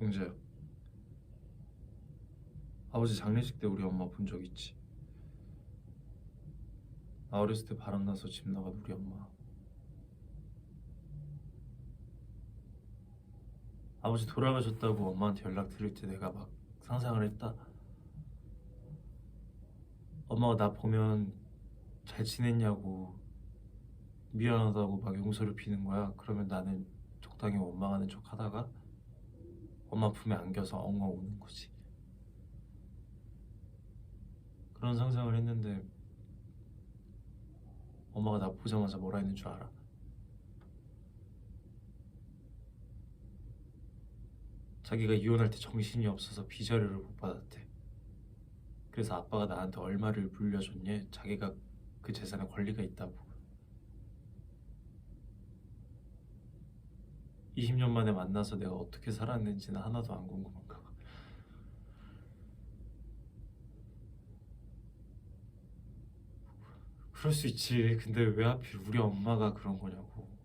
영재야. 아버지 장례식 때 우리 엄마 본 적 있지? 나 어렸을 때 바람나서 집 나간 우리 엄마. 아버지 돌아가셨다고 엄마한테 연락 드릴 때 내가 막 상상을 했다. 엄마가 나 보면 잘 지냈냐고 미안하다고 막 용서를 비는 거야. 그러면 나는 적당히 원망하는 척 하다가 엄마 품에 안겨서 엉엉 우는 거지 그런 상상을 했는데 엄마가 나 보자마자 뭐라 했는 줄 알아? 자기가 이혼할 때 정신이 없어서 비자료를 못 받았대. 그래서 아빠가 나한테 얼마를 물려줬냐? 자기가 그 재산에 권리가 있다고. 20년 만에 만나서 내가 어떻게 살았는지는 하나도 안 궁금한가 봐. 그럴 수 있지. 근데 왜 하필 우리 엄마가 그런 거냐고.